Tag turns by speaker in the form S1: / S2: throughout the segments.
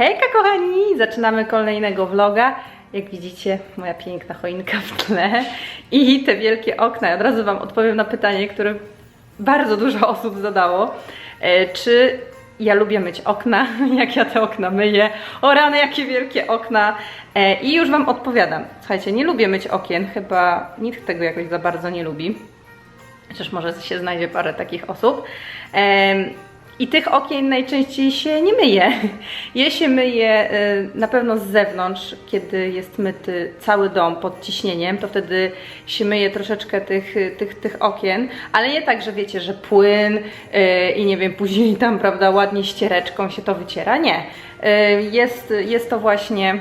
S1: Hejka kochani! Zaczynamy kolejnego vloga. Jak widzicie, moja piękna choinka w tle i te wielkie okna. Od razu Wam odpowiem na pytanie, które bardzo dużo osób zadało. E, Czy ja lubię myć okna? Jak ja te okna myję? O rany, jakie wielkie okna! E, I już Wam odpowiadam. Słuchajcie, nie lubię myć okien, chyba nikt tego jakoś za bardzo nie lubi. Chociaż może się znajdzie parę takich osób. I tych okien najczęściej się nie myje. Je się myje y, na pewno z zewnątrz, kiedy jest myty cały dom pod ciśnieniem, to wtedy się myje troszeczkę tych, tych, tych okien, ale nie tak, że wiecie, że płyn y, i nie wiem, później tam, prawda, ładnie ściereczką się to wyciera. Nie. Y, Jest, jest to właśnie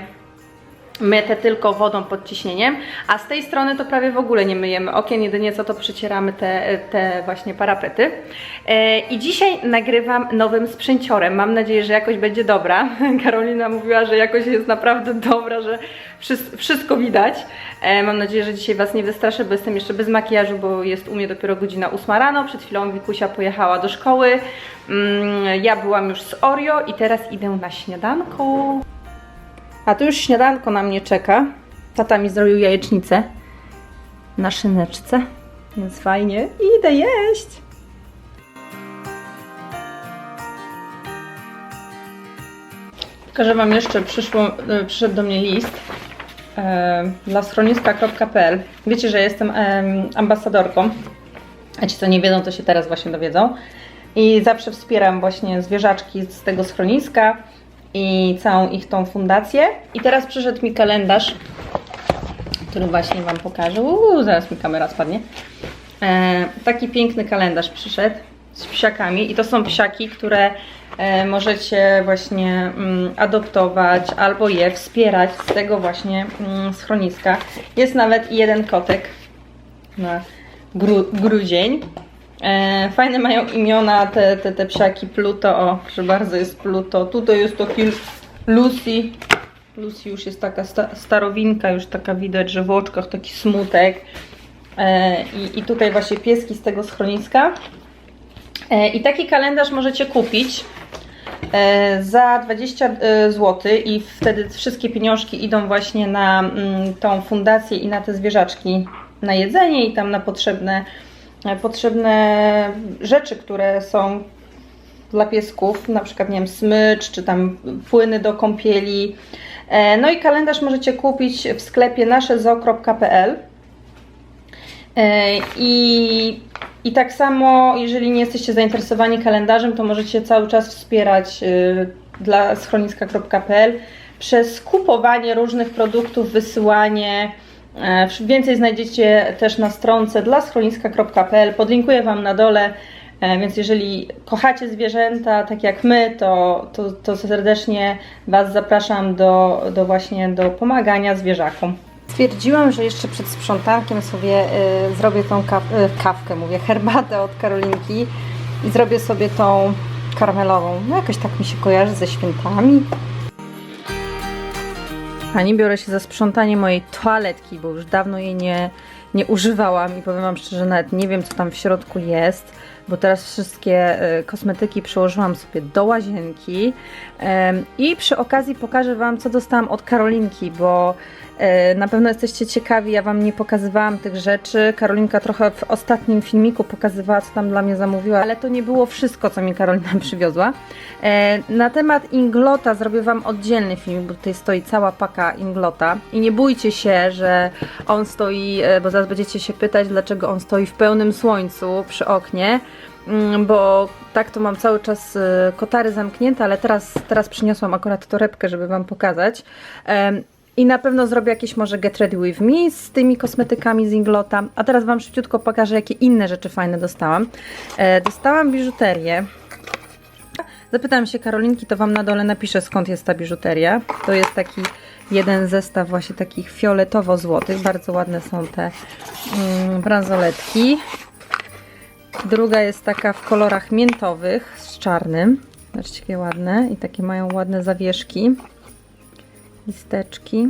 S1: myte tylko wodą pod ciśnieniem, a z tej strony to prawie w ogóle nie myjemy okien, jedynie co to przycieramy te, te właśnie parapety. E, I dzisiaj nagrywam nowym sprzęciorem. Mam nadzieję, że jakoś będzie dobra. Karolina mówiła, że jakoś jest naprawdę dobra, że wszys- wszystko widać. E, Mam nadzieję, że dzisiaj Was nie wystraszę, bo jestem jeszcze bez makijażu, bo jest u mnie dopiero godzina 8 rano. Przed chwilą Wikusia pojechała do szkoły. Mm, Ja byłam już z Oreo i teraz idę na śniadanko. A tu już śniadanko na mnie czeka. Tata mi zrobił jajecznicę na szyneczce, więc fajnie. Idę jeść. Pokażę Wam jeszcze, przyszło, e, przyszedł do mnie list e, dla schroniska.pl. Wiecie, że jestem em, ambasadorką. A ci, co nie wiedzą, to się teraz właśnie dowiedzą. I zawsze wspieram właśnie zwierzaczki z tego schroniska i całą ich tą fundację. I teraz przyszedł mi kalendarz, który właśnie Wam pokażę. Uuu, zaraz mi kamera spadnie. E, taki piękny kalendarz przyszedł z psiakami i to są psiaki, które e, możecie właśnie mm, adoptować albo je wspierać z tego właśnie mm, schroniska. Jest nawet jeden kotek na gru, grudzień. E, fajne mają imiona te, te, te psiaki Pluto, o, proszę bardzo, jest Pluto. Tutaj jest to Kil Lucy. Lucy już jest taka sta, starowinka, już taka widać, że w oczkach taki smutek. E, i, I tutaj właśnie pieski z tego schroniska. E, I taki kalendarz możecie kupić e, za 20 zł i wtedy wszystkie pieniążki idą właśnie na mm, tą fundację i na te zwierzaczki, na jedzenie i tam na potrzebne, e, potrzebne rzeczy, które są dla piesków, na przykład nie wiem, smycz, czy tam płyny do kąpieli. E, No i kalendarz możecie kupić w sklepie naszezoo.pl E, I, I tak samo, jeżeli nie jesteście zainteresowani kalendarzem, to możecie cały czas wspierać y, dla schroniska.pl przez kupowanie różnych produktów, wysyłanie. E, Więcej znajdziecie też na stronce dla schroniska.pl. Podlinkuję Wam na dole. E, Więc jeżeli kochacie zwierzęta, tak jak my, to, to, to serdecznie Was zapraszam do, do właśnie do pomagania zwierzakom. Stwierdziłam, że jeszcze przed sprzątankiem sobie y, zrobię tą y, kawkę, mówię, herbatę od Karolinki i zrobię sobie tą karmelową. No jakoś tak mi się kojarzy ze świętami. Pani, biorę się za sprzątanie mojej toaletki, bo już dawno jej nie, nie używałam i powiem Wam szczerze, nawet nie wiem, co tam w środku jest, bo teraz wszystkie y, kosmetyki przełożyłam sobie do łazienki Em, i przy okazji pokażę Wam, co dostałam od Karolinki, bo na pewno jesteście ciekawi, ja Wam nie pokazywałam tych rzeczy. Karolinka trochę w ostatnim filmiku pokazywała, co tam dla mnie zamówiła, ale to nie było wszystko, co mi Karolina przywiozła. E, Na temat Inglota zrobię Wam oddzielny film, bo tutaj stoi cała paka Inglota. I nie bójcie się, że on stoi, e, bo zaraz będziecie się pytać, dlaczego on stoi w pełnym słońcu przy oknie. Mm, Bo tak to mam cały czas e, kotary zamknięte, ale teraz, teraz przyniosłam akurat torebkę, żeby Wam pokazać. I na pewno zrobię jakieś może Get Ready With Me z tymi kosmetykami z Inglota. A teraz Wam szybciutko pokażę, jakie inne rzeczy fajne dostałam. E, Dostałam biżuterię. Zapytam się Karolinki, to Wam na dole napiszę skąd jest ta biżuteria. To jest taki jeden zestaw właśnie takich fioletowo-złotych. Bardzo ładne są te mm, bransoletki. Druga jest taka w kolorach miętowych z czarnym. Zobaczcie, jakie ładne. I takie mają ładne zawieszki. Listeczki.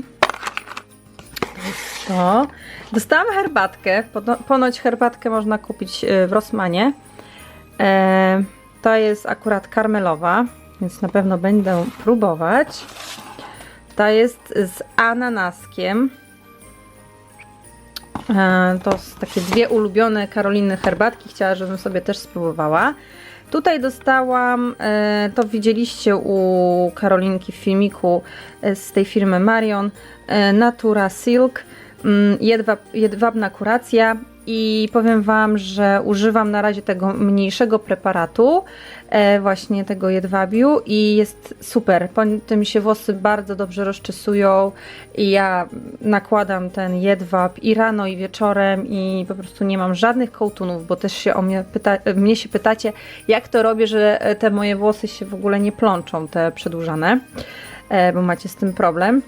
S1: To. Dostałam herbatkę. Pono- Ponoć herbatkę można kupić y, w Rossmanie. E, To jest akurat karmelowa. więc na pewno będę próbować. Ta jest z ananaskiem. E, To są takie dwie ulubione Karoliny herbatki. Chciała, żebym sobie też spróbowała. Tutaj dostałam, e, to widzieliście u Karolinki w filmiku e, z tej firmy Marion, e, Natura Silk, mm, jedwab, jedwabna kuracja i powiem Wam, że używam na razie tego mniejszego preparatu, e, właśnie tego jedwabiu i jest super. Po tym się włosy bardzo dobrze rozczesują i ja nakładam ten jedwab i rano i wieczorem i po prostu nie mam żadnych kołtunów, bo też się o mnie, pyta, mnie się pytacie, jak to robię, że e, te moje włosy się w ogóle nie plączą, te przedłużane, e, bo macie z tym problem.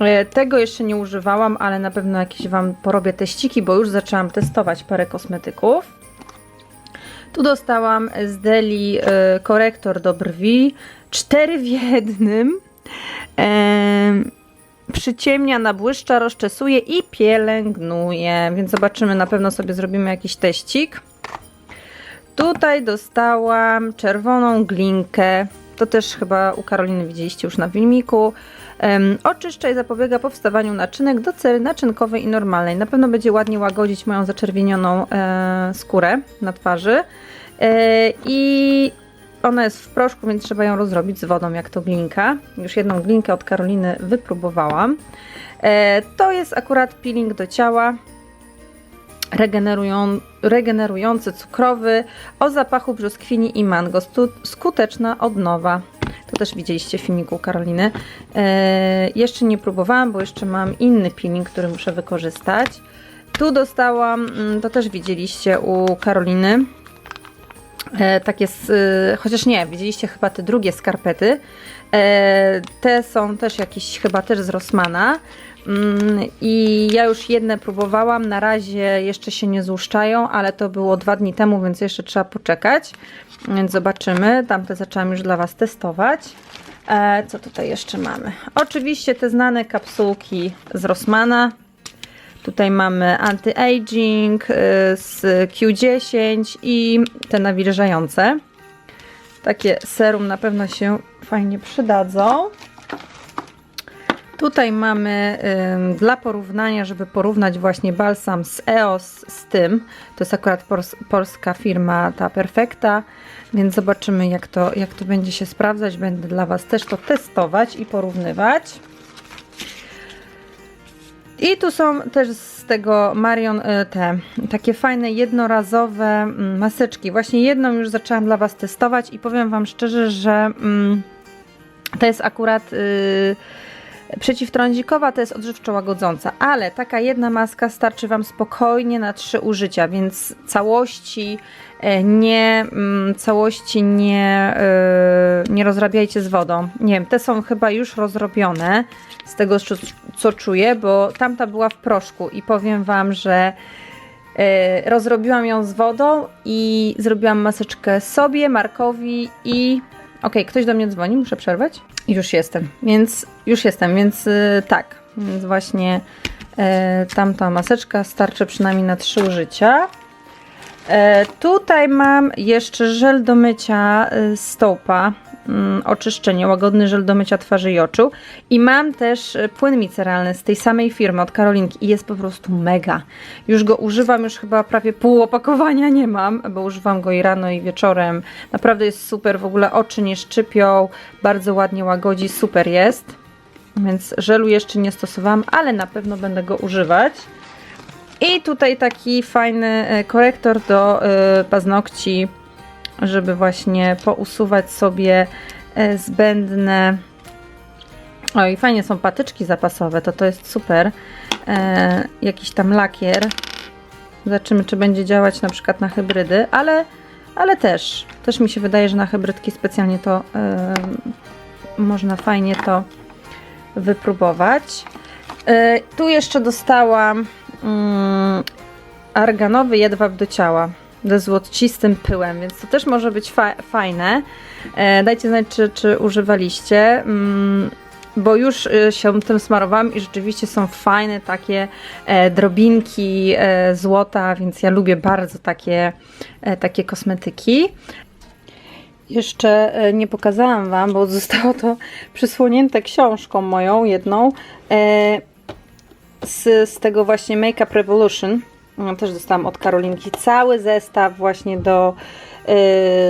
S1: E, Tego jeszcze nie używałam, ale na pewno jakieś Wam porobię teściki, bo już zaczęłam testować parę kosmetyków. Tu dostałam z Deli e, korektor do brwi, cztery w jednym. Em, przyciemnia, nabłyszcza, rozczesuje i pielęgnuje, więc zobaczymy, na pewno sobie zrobimy jakiś teścik. Tutaj dostałam czerwoną glinkę. To też chyba u Karoliny widzieliście już na filmiku. Oczyszcza i zapobiega powstawaniu naczynek do cery naczynkowej i normalnej. Na pewno będzie ładnie łagodzić moją zaczerwienioną e, skórę na twarzy. E, I ona jest w proszku, więc trzeba ją rozrobić z wodą, jak to glinka. Już jedną glinkę od Karoliny wypróbowałam. E, to jest akurat peeling do ciała regenerują, regenerujący cukrowy o zapachu brzoskwini i mango. Skuteczna odnowa. To też widzieliście w filmiku Karoliny. E, jeszcze nie próbowałam, bo jeszcze mam inny peeling, który muszę wykorzystać. Tu dostałam, mm, to też widzieliście u Karoliny. E, takie, y, chociaż nie, widzieliście chyba te drugie skarpety. E, te są też jakieś, chyba też z Rossmana. Mm, I ja już jedne próbowałam, na razie jeszcze się nie złuszczają, ale to było dwa dni temu, więc jeszcze trzeba poczekać. Więc zobaczymy. Tamte zaczęłam już dla Was testować. E, co tutaj jeszcze mamy? Oczywiście te znane kapsułki z Rossmana. Tutaj mamy anti-aging y, z Q10 i te nawilżające. Takie serum na pewno się fajnie przydadzą. Tutaj mamy ym, dla porównania, żeby porównać właśnie balsam z EOS z tym. To jest akurat polska firma, ta Perfekta, więc zobaczymy jak to, jak to będzie się sprawdzać. Będę dla Was też to testować i porównywać. I tu są też z tego Marion y, te takie fajne jednorazowe mm, maseczki. Właśnie jedną już zaczęłam dla Was testować i powiem Wam szczerze, że mm, to jest akurat y, przeciwtrądzikowa, to jest odżywczo łagodząca, ale taka jedna maska starczy Wam spokojnie na trzy użycia, więc całości e, nie mm, całości nie, y, nie rozrabiajcie z wodą. Nie wiem, te są chyba już rozrobione z tego, co, czuję, bo tamta była w proszku i powiem Wam, że e, rozrobiłam ją z wodą i zrobiłam maseczkę sobie, Markowi i okej, ktoś do mnie dzwoni, muszę przerwać. Już jestem, więc już jestem, więc y, tak, więc właśnie e, tamta maseczka starczy przynajmniej na trzy użycia. E, tutaj mam jeszcze żel do mycia y, stopa, oczyszczenie, łagodny żel do mycia twarzy i oczu. I mam też y, płyn miceralny z tej samej firmy od Karolinki i jest po prostu mega. Już go używam, już chyba prawie pół opakowania nie mam, bo używam go i rano i wieczorem. Naprawdę jest super, w ogóle oczy nie szczypią, bardzo ładnie łagodzi, super jest. Więc żelu jeszcze nie stosowałam, ale na pewno będę go używać. I tutaj taki fajny e, korektor do e, paznokci, żeby właśnie pousuwać sobie e, zbędne. Oj, fajnie są patyczki zapasowe, to to jest super. E, jakiś tam lakier. Zobaczymy, czy będzie działać na przykład na hybrydy, ale, ale też. Też mi się wydaje, że na hybrydki specjalnie to e, można fajnie to wypróbować. E, tu jeszcze dostałam mm, arganowy jedwab do ciała ze złocistym pyłem, więc to też może być fa- fajne. E, dajcie znać, czy, czy używaliście, mm, bo już e, się tym smarowałam i rzeczywiście są fajne takie e, drobinki e, złota, więc ja lubię bardzo takie, e, takie kosmetyki. Jeszcze e, nie pokazałam Wam, bo zostało to przysłonięte książką moją, jedną, e, z, z tego właśnie Makeup Revolution. Też dostałam od Karolinki cały zestaw właśnie do, e,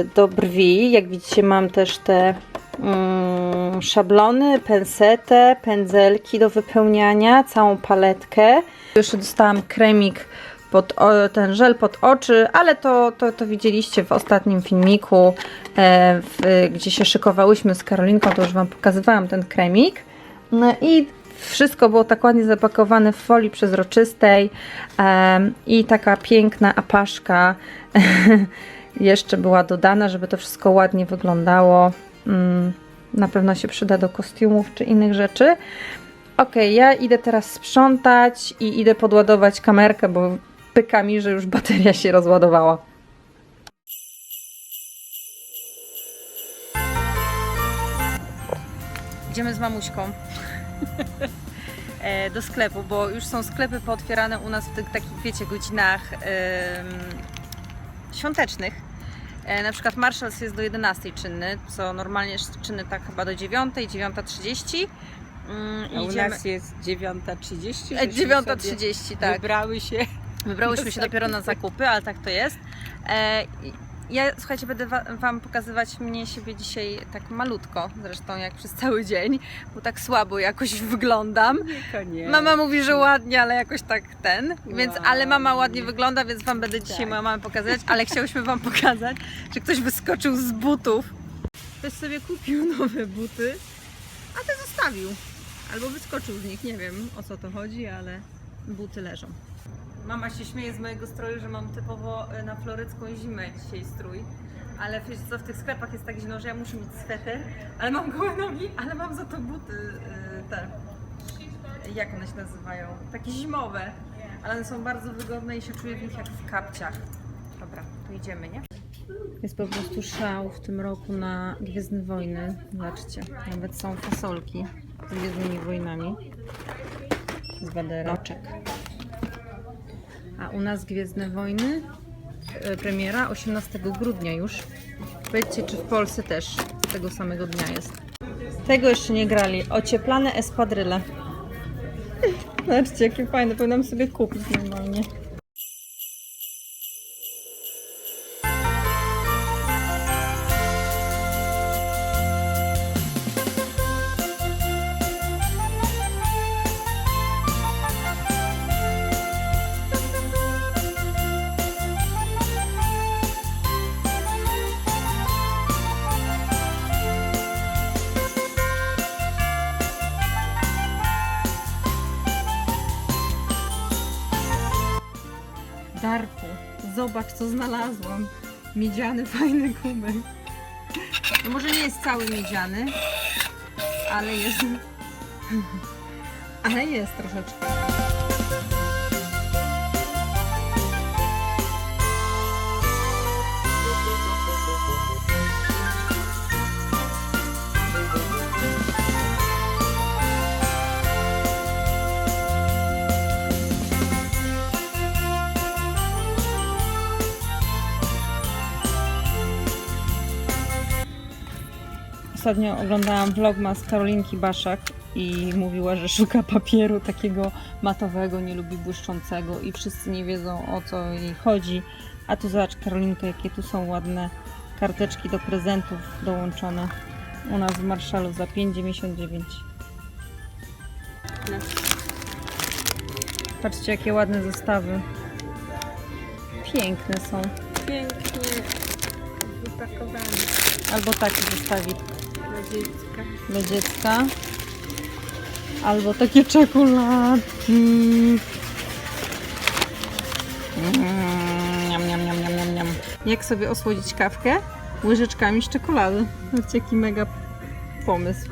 S1: do brwi. Jak widzicie, mam też te mm, szablony, pensetę, pędzelki do wypełniania, całą paletkę. Jeszcze dostałam kremik pod ten żel pod oczy, ale to, to, to widzieliście w ostatnim filmiku, e, w, gdzie się szykowałyśmy z Karolinką, to już Wam pokazywałam ten kremik. No i wszystko było tak ładnie zapakowane w folii przezroczystej i taka piękna apaszka jeszcze była dodana, żeby to wszystko ładnie wyglądało. Mm, na pewno się przyda do kostiumów czy innych rzeczy. Ok, ja idę teraz sprzątać i idę podładować kamerkę, bo pyka mi, że już bateria się rozładowała. Idziemy z mamuśką do sklepu, bo już są sklepy pootwierane u nas w tych takich, wiecie, godzinach em, świątecznych. E, Na przykład Marshalls jest do 11 czynny, co normalnie jest czynny tak chyba do 9, 9.30. Mm,
S2: A u
S1: idziemy-
S2: nas jest 9.30.
S1: E,
S2: żeśmy
S1: 9.30,
S2: sobie
S1: tak.
S2: Wybrały się.
S1: Wybrałyśmy się dopiero na zakupy, ale tak to jest. E, ja, słuchajcie, będę wa- Wam pokazywać mnie siebie dzisiaj tak malutko, zresztą jak przez cały dzień, bo tak słabo jakoś wyglądam.
S2: Koniecznie.
S1: Mama mówi, że ładnie, ale jakoś tak ten, więc, ale mama ładnie wygląda, więc Wam będę dzisiaj
S2: Tak.
S1: moją mamę pokazać, ale chciałyśmy Wam pokazać, że ktoś wyskoczył z butów. Ktoś sobie kupił nowe buty, a te zostawił. Albo wyskoczył z nich, nie wiem o co to chodzi, ale buty leżą. Mama się śmieje z mojego stroju, że mam typowo e, na florycką zimę dzisiaj strój. Ale wiecie co, w tych sklepach jest tak zimno, że ja muszę mieć sweter, ale mam gołe nogi, ale mam za to buty e, te, jak one się nazywają? Takie zimowe, ale one są bardzo wygodne i się czuję w nich jak w kapciach. Dobra, to idziemy, nie? Jest po prostu szał w tym roku na Gwiezdne Wojny. Zobaczcie, nawet są fasolki z Gwiezdnymi Wojnami. Z baderoczek. A u nas Gwiezdne Wojny, e, premiera 18 grudnia już. Powiedzcie, czy w Polsce też tego samego dnia jest. Tego jeszcze nie grali. Ocieplane espadryle. Zobaczcie, jakie fajne. Powinnam sobie kupić normalnie. Zobacz co znalazłam. Miedziany, fajny kubek. No może nie jest cały miedziany, ale jest... Ale jest troszeczkę. Ostatnio oglądałam vlogmas Karolinki Baszak i mówiła, że szuka papieru takiego matowego, nie lubi błyszczącego i wszyscy nie wiedzą o co jej chodzi. A tu zobacz Karolinka, jakie tu są ładne karteczki do prezentów dołączone. U nas w Marszalu za 5,99. Patrzcie jakie ładne zestawy. Piękne są.
S2: Pięknie wypakowany
S1: Albo taki zestawik.
S2: Dziecka.
S1: dla dziecka. Albo takie czekoladki. Mm, Niam, niam, niam, niam, niam. Jak sobie osłodzić kawkę? Łyżeczkami z czekolady. Zobaczcie jaki mega pomysł.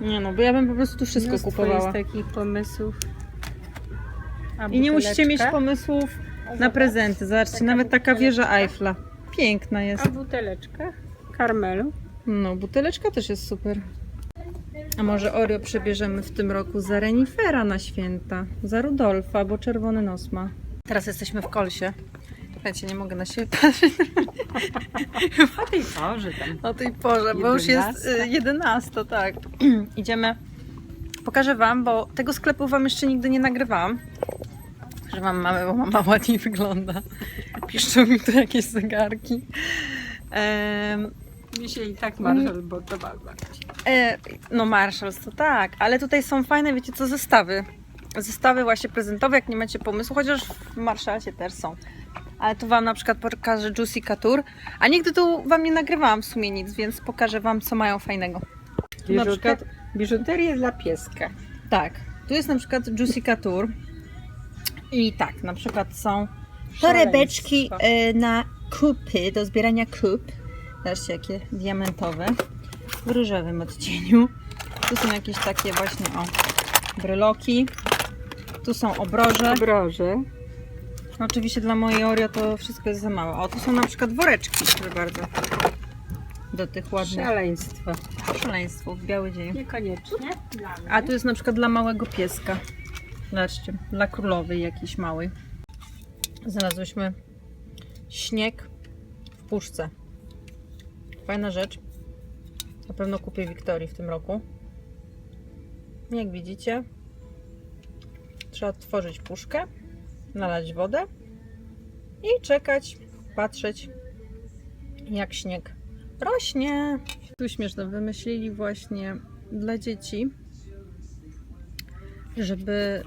S1: Nie no, bo ja bym po prostu tu wszystko
S2: Mnóstwo
S1: kupowała.
S2: jest takich pomysłów. A
S1: I nie musicie mieć
S2: buteleczka?
S1: pomysłów na
S2: zobacz,
S1: prezenty. Zobaczcie,
S2: taka
S1: nawet taka wieża. Eiffla. Piękna jest.
S2: A buteleczka karmelu.
S1: No, buteleczka też jest super. A może Oreo przebierzemy w tym roku za Renifera na święta, za Rudolfa, bo czerwony nos ma. Teraz jesteśmy w Kolsie Słuchajcie, nie mogę na siebie patrzeć
S2: O tej porze tam.
S1: o tej porze, bo już jest
S2: 11.
S1: y, 11, tak. Idziemy. Pokażę Wam, bo tego sklepu Wam jeszcze nigdy nie nagrywałam. Że Wam mamy, bo mama ładniej wygląda. Piszczą mi tu jakieś zegarki.
S2: Mi się i tak Marshall podoba.
S1: E, no Marshalls to tak, ale tutaj są fajne, wiecie co, zestawy. Zestawy właśnie prezentowe, jak nie macie pomysłu, chociaż w Marshallsie też są. Ale tu Wam na przykład pokażę Juicy Couture, a nigdy tu Wam nie nagrywałam w sumie nic, więc pokażę Wam, co mają fajnego. Tu na przykład,
S2: Biżuterię dla pieska.
S1: tak, tu jest na przykład Juicy Couture i tak, na przykład są
S2: Szaleństwo.
S1: torebeczki e, na kupy, do zbierania kup. Zobaczcie, jakie diamentowe. W różowym odcieniu. Tu są jakieś takie właśnie, o, bryloki. Tu są obroże.
S2: Obroże.
S1: Oczywiście dla mojej Oreo to wszystko jest za małe. O, tu są na przykład woreczki, proszę bardzo. Do tych ładnych
S2: Szaleństwo.
S1: szaleństwów, biały dzień.
S2: Niekoniecznie. Dla mnie.
S1: A tu jest na przykład dla małego pieska. Zobaczcie, dla królowej jakiejś małej. Znalazłyśmy śnieg w puszce. Fajna rzecz. Na pewno kupię Wiktorii w tym roku. Jak widzicie, trzeba otworzyć puszkę, nalać wodę i czekać, patrzeć jak śnieg rośnie. Tu śmieszne, wymyślili właśnie dla dzieci żeby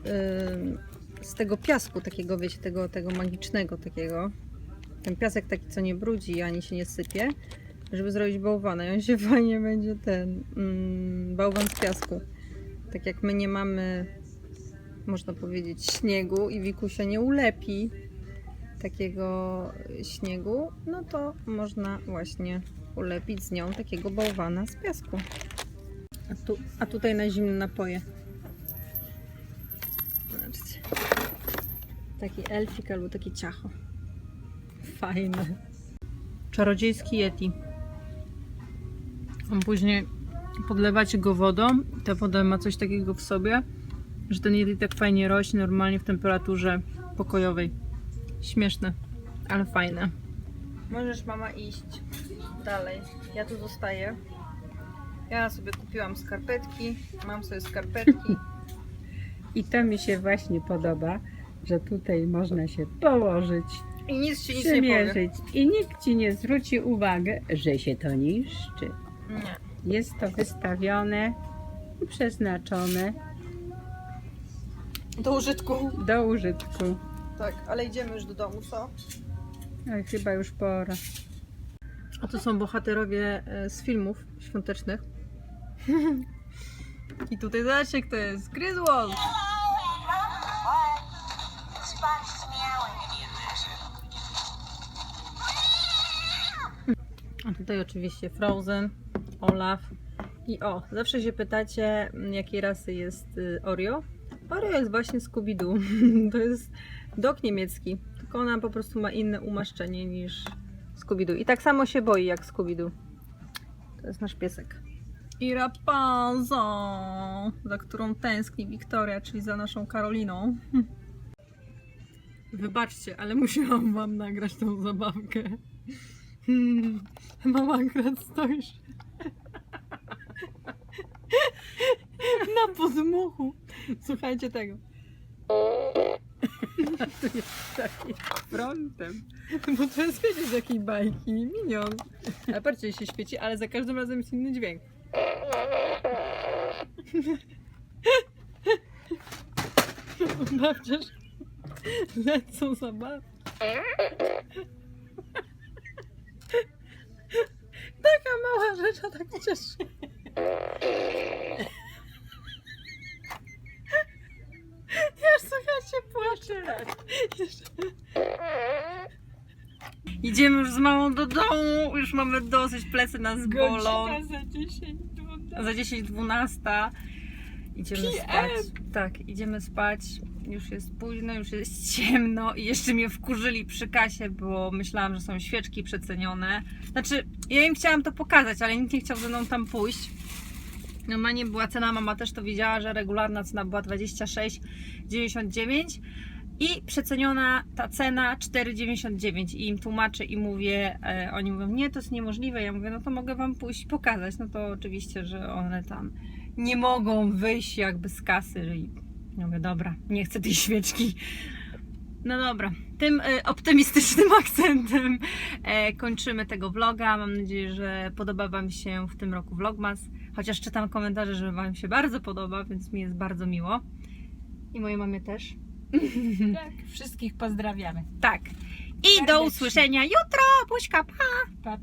S1: y, z tego piasku takiego, wiecie, tego, tego magicznego takiego, ten piasek taki, co nie brudzi ani się nie sypie, żeby zrobić bałwana i on się fajnie będzie ten mm, bałwan z piasku. Tak jak my nie mamy, można powiedzieć, śniegu i Wikusia nie ulepi takiego śniegu, no to można właśnie ulepić z nią takiego bałwana z piasku. A, tu, a tutaj na zimne napoje. Zobaczcie. Taki elfik albo takie ciacho. Fajne. Czarodziejski Yeti. A później podlewacie go wodą. Ta woda ma coś takiego w sobie, że ten Yeti tak fajnie rośnie normalnie w temperaturze pokojowej. Śmieszne, ale fajne. Możesz mama iść dalej. Ja tu zostaję. Ja sobie kupiłam skarpetki. Mam sobie skarpetki.
S2: I to mi się właśnie podoba, że tutaj można się położyć,
S1: I nic ci nic nie powie.
S2: przymierzyć i nikt ci nie zwróci uwagi, że się to niszczy.
S1: Nie.
S2: Jest to wystawione i przeznaczone
S1: Do użytku.
S2: do użytku.
S1: Tak, ale idziemy już do domu, co?
S2: Ale chyba już pora.
S1: A to są bohaterowie e, z filmów świątecznych. I tutaj zobaczcie, kto jest. Gryzwolf! A tutaj oczywiście Frozen, Olaf. I o, zawsze się pytacie, jakiej rasy jest y, Oreo. Oreo jest właśnie Scooby-Doo. To jest dok niemiecki, tylko ona po prostu ma inne umaszczenie niż Scooby-Doo. I tak samo się boi jak Scooby-Doo. To jest nasz piesek. I Rapunzel, za którą tęskni Wiktoria, czyli za naszą Karoliną. Wybaczcie, ale musiałam wam nagrać tą zabawkę. Mama akurat stoisz na podmuchu. Słuchajcie tego.
S2: Tu jest taki frontem.
S1: Bo to jest wiecie z jakiej bajki, minion. Ale patrzcie, się świeci, ale za każdym razem jest inny dźwięk. Babciarz lecą zabawki. Taka mała rzecz, a tak cieszy. Ja Idziemy już z mamą do domu, już mamy dosyć, plecy nas bolą.
S2: za 10
S1: Za 10-12 idziemy
S2: PM.
S1: spać. Tak, idziemy spać. Już jest późno, już jest ciemno i jeszcze mnie wkurzyli przy kasie, bo myślałam, że są świeczki przecenione. Znaczy, ja im chciałam to pokazać, ale nikt nie chciał ze mną tam pójść. Normalnie była cena, mama też to widziała, że regularna cena była 26,99 I przeceniona ta cena 4,99 i im tłumaczę i mówię, e, oni mówią, nie, to jest niemożliwe. Ja mówię, no to mogę Wam pójść pokazać. No to oczywiście, że one tam nie mogą wyjść jakby z kasy. I mówię, dobra, nie chcę tej świeczki. No dobra, tym e, optymistycznym akcentem e, kończymy tego vloga. Mam nadzieję, że podoba Wam się w tym roku vlogmas. Chociaż czytam komentarze, że Wam się bardzo podoba, więc mi jest bardzo miło. I mojej mamie też.
S2: Tak, wszystkich pozdrawiamy.
S1: Tak. I do
S2: Serdecznie.
S1: usłyszenia jutro. Buźka, pa!
S2: Pa,